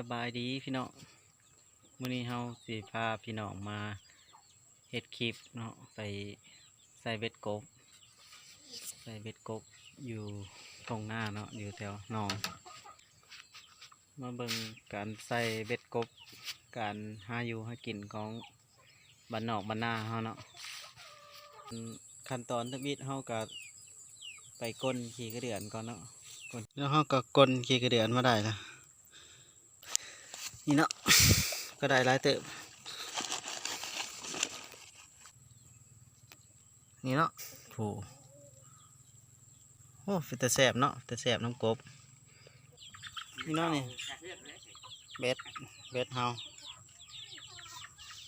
สบายดีพี่น้องมื้อนี้เฮาสิพาพี่น้องมาเฮ็ดคลิปเนาะไปใส่เบ็ดกบ ใส่เบ็ดกบอยู่ตรงหน้าเนาะอยู่แถวหนอง มาเบิ่งการใส่เบ็ดกบ การหาอยู่หากินของบ้านนอกบ้านนาเฮาเนาะขั้นตอนทบิดเฮาก็ไปก้นขี้กระเดือนก่อนเนาะก้นแล้วเฮาก็ก้นขี้กระเดือนมาได้ละ นี่เนาะก็ได้หลายเติบนี่เนาะโหโอ้เป็นแต่แสบเนาะแต่แสบน้ำกบนี่เนาะนี่เบ็ดเบ็ดเฮา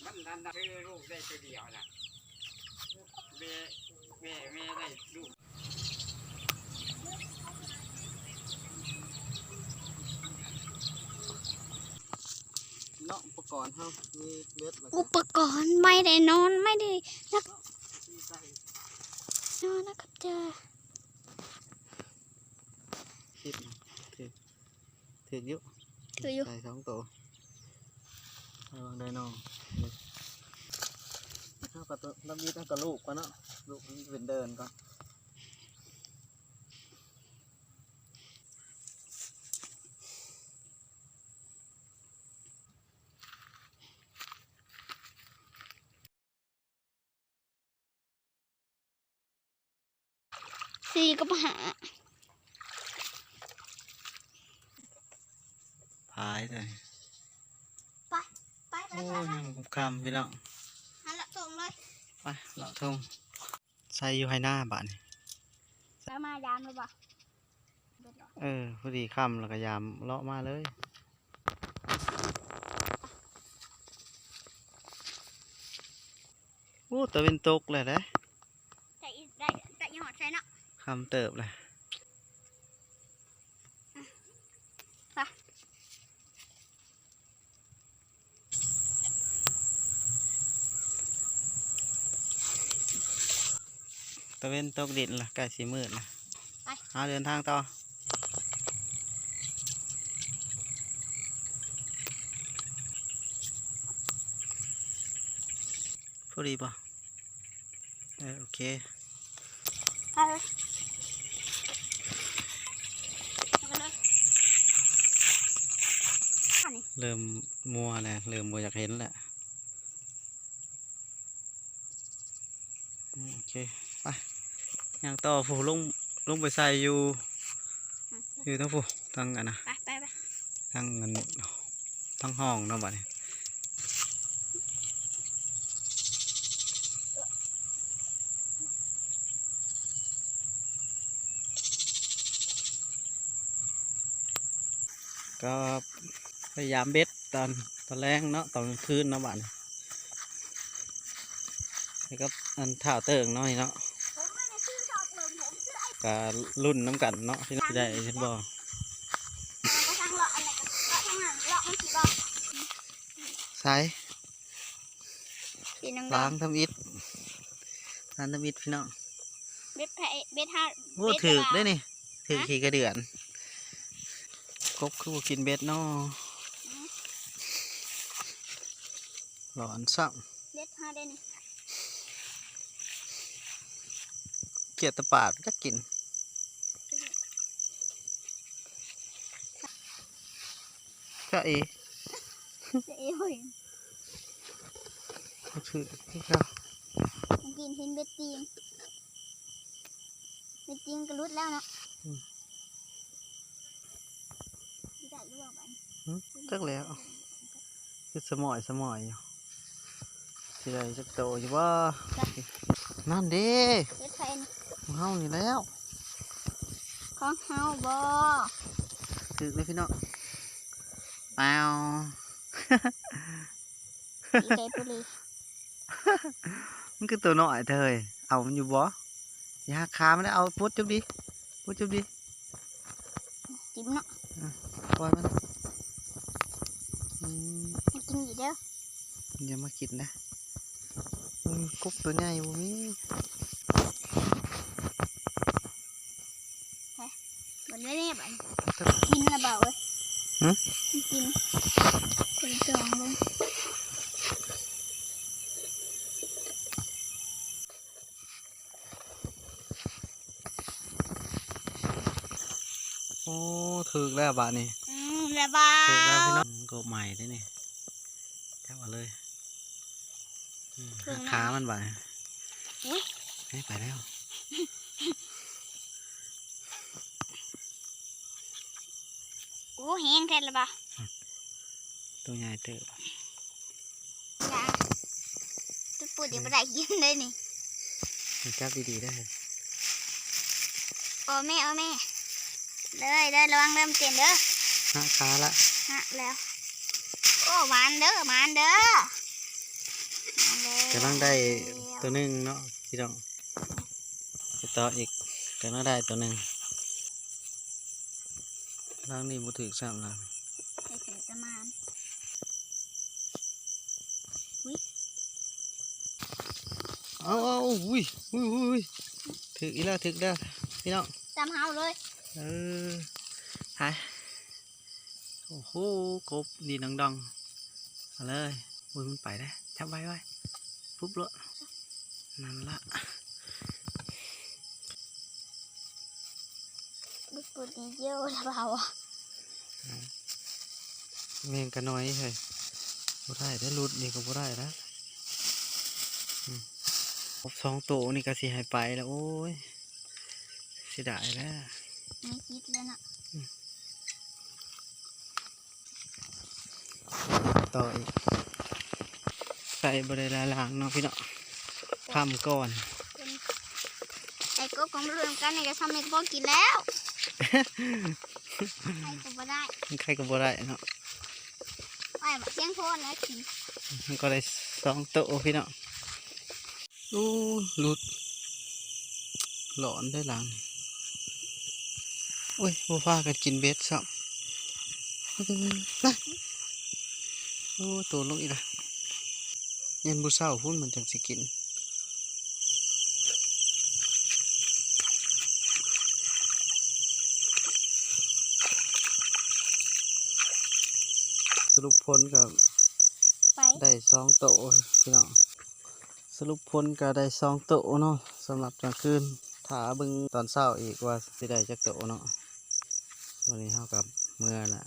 มันดันดันคือลูกได้ตัวเดียวนะแม่แม่แม่ได้ลูก เนาะอุป กรณ์เฮามีเบ็ดแล้วก็อุปกรณ์ไม่ได้นอนไม่ได้นักที่ใส่นอนนะครับเจอคลิปถือถืออยุถืออยู่ใส่สองตัวระวังได้น้องเท่ากับตัวน้ำมีเท่ากับลูกก่อนเนาะลูกมันเป็นเดินก่อน สี่ก็มาหา พายเลยไป ไปไปโอ้ยยังบุกคำพี่น้องหันละส่งเลยไปเราทงใส่อยู่ให้หน้าบ้านนี่แล้วมายามเลยบ่เบิดเหรอเออพอดีคำแล้วก็ยามเลาะมาเลยโอ้ตะเวนตกเลยนะ แต่อีได้แต่ยังหอดใส่เนาะ คำเติบเลยไปตะเวนตกดินละใกล้สีมืดละไปหาเดินทางต่อพอดีป่ะเออโอเค ไปเลยเอาไปเลยอันนี้ เริ่มมัวแล้วเริ่มมัวอยากเห็นแหละอืมโอเคไปย่างต่อผูลงลงไปใส่อยู่อยู่ทั้งผูทั้งอันนะไปไปไปทั้งเงินทั้งห้องเนาะบัดนี้ก็ พยายามเบ็ดตอนตอนแรกเนาะตอนกลางคืนเนาะบัดนี้แล้วก็อันถ่าเติงเนาะนี่เนาะผมไม่ได้ชื่อชอบเติมผมชื่อไอ้ก็รุ่นน้ำกันเนาะที่ได้เห็นบ่ก็ทางเลาะอะไรกันเลาะทางนั้นเลาะมันสีบ่ใส่สีน้ำล้างทำอิฐล้างทำอิฐพี่น้องเบ็ดแพะเบ็ดห้าโอ้เบ็ดถือกกะลาได้นี่ถือกขี่กระเดือนกบคือบ่กินเบ็ดเนาะ หลอนสั่งเบ็ดห้าได้นี่เกลียดแตะปาดจะกินจะเอเดี๋ยวเอ้ยเขาถือที่เขามันกินเห็นเบ็ดตีนเบ็ดตีนก็รุดแล้วเนาะที่ได้รู้ว่ามันหึจักแล้วคือสมอยสมอยอยู่ สิได้จักโตอยู่ว่านั่นเด้เบ็ดไทยนี่ของเฮานี่แล้ว ของเฮาบ่ถือเลยพี่น้องเปล่าอีเตปุรีมันคือตัวน้อยเธอเอ้ยเอามันอยู่บ่อย่าหักขามันได้เอาพุดจุบดิพุดจุบดิจิ้มเนาะปล่อยมันอืมให้กินอยู่เด้ออย่ามากินนะอืม กบตัวใหญ่บ่มีมันไม่แน่ไปกินระเบ้าเลว้ยกินคนจองมึงโอ้ถึกแล้วบาทนี่อืระบ้ถึกแล้วพี่น้องกบใหม่ด้วยนี่แค่มาเลย ขามันบ่ใไปแล้วโอ้เฮงเสร็จแล้วปะตัวใหญ่เตอะตุ๊ดปูเดี๋ยวไปได้กินเลยนี่จับดีๆได้โอ้แม่โอ้แม่เลยเลยระวังเริ่มเต็ยนเด้อขาละหัแล้ว โอ้มันเด้อมันเด้อ กำลังได้ตัวหนึ่งเนาะพี่น้องไปต่ออีกกำลังได้ตัวหนึ่งร่างนี้บุถือสามล่างไปถือประมาณเอาเอาอุ้ยอุ้ยอุ้ยถืออีแล้วถือแล้วพี่น้องจำเฮาเลยเออหายโอ้โหกบดีดังๆเอาเลยยมันไปได้จับไว้ไว้ ปุ๊บละนั่นละบุกดีเยี่ยวะเปล่าวะเมงกะน้อยเฮ้ยบ่ได้ได้รุดนี่ก็บ่ได้ละสองตัวนี่ก็สีหายไปแล้ว โอ้ยเสียดายแล้วไม่คิดเลยนะต่ออีก ส่บริลาล้างเนาะพี่เนาะทำก่อนไอ้ก็ของรวมกันไอ้ก็ทำไอ้ก็บอกินแล้วใครก็บ่ได้ใครก็บ่ได้เนาะไปแบบเสียงโพนแล้วกินก็ได้สองโต๊ะพี่เนาะอ้หลุดหลอนได้หลังโอ้ยบัวฟ้ากันกินเบสซ้ำไปโอ้ตัวลงอีกแล้ว เงินบุษศาพุ่นมันจังสิกินสรุปพ้นกับได้สองโตพี่น้องสรุปพ้นกับได้สองโตเนาะสำหรับกลางคืนถาบึงตอนเศร้าอีกว่าสิได้จักโตเนาะวันนี้เท่ากับเมื่อละ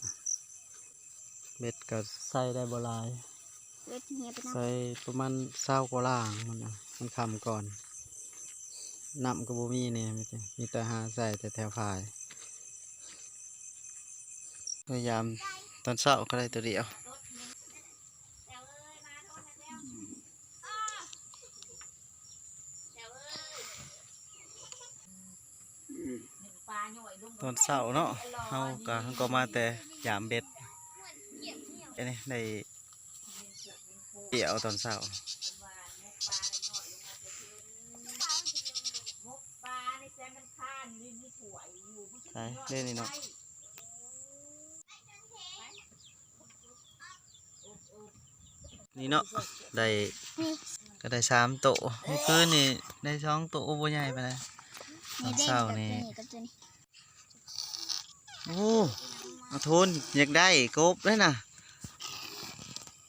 เม็ดกับใส่ได้บลาย ไปใส่ประมาณเศร้ากว่าล่างมันมันคำก่อนน้ำกระบูมีเนี่ยมีแต่หาใส่แต่แถวฝ่ายพยายามตอนเศร้าก็ได้ตัวเดียวตอนเศร้าเนาะเขากะก็มาแต่ยามเบ็ดไอ้นี่ได้ เดี่ยวตอนเช้าใช่เล่นนี่เนาะนี่เนาะได้ก็ได้สามโตเมื่อคืนนี่ได้สองโตบัวใหญ่ไปเลยตอนเช้านี่โอ้ทุนอยากได้กบได้น่ะ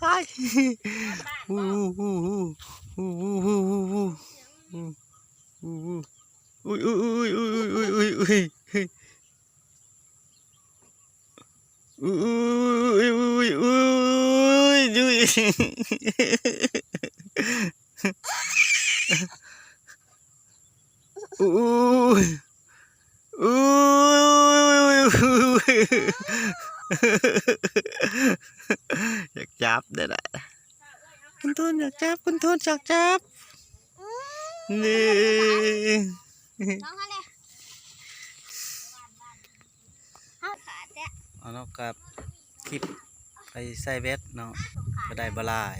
ai ui ui ui ui ui ui ui ui ui ui ui ui ui ui อยากจับได้ละคุณทูนอยากจับคุณทูนอยากจับนี่เอาเนาะกับคลิปไปใส่เวทเนาะก็ได้บลาย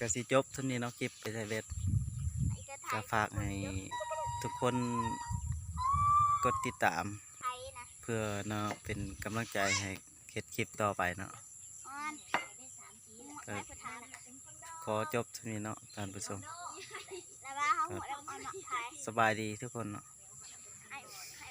ก็สิจบทุนนี้เนาะคลิปไปใส่เวทก็ฝากให้ทุกคนกดติดตาม เพื่อเนาะเป็นกำลังใจให้เคล็ดคลิปต่อไปเนาะ ก็ขอจบเท่านี้เนาะท่านผู้ชมแล้วว่าเขาหัวแล้วเอาหนักไทย สบายดีทุกคนเนาะ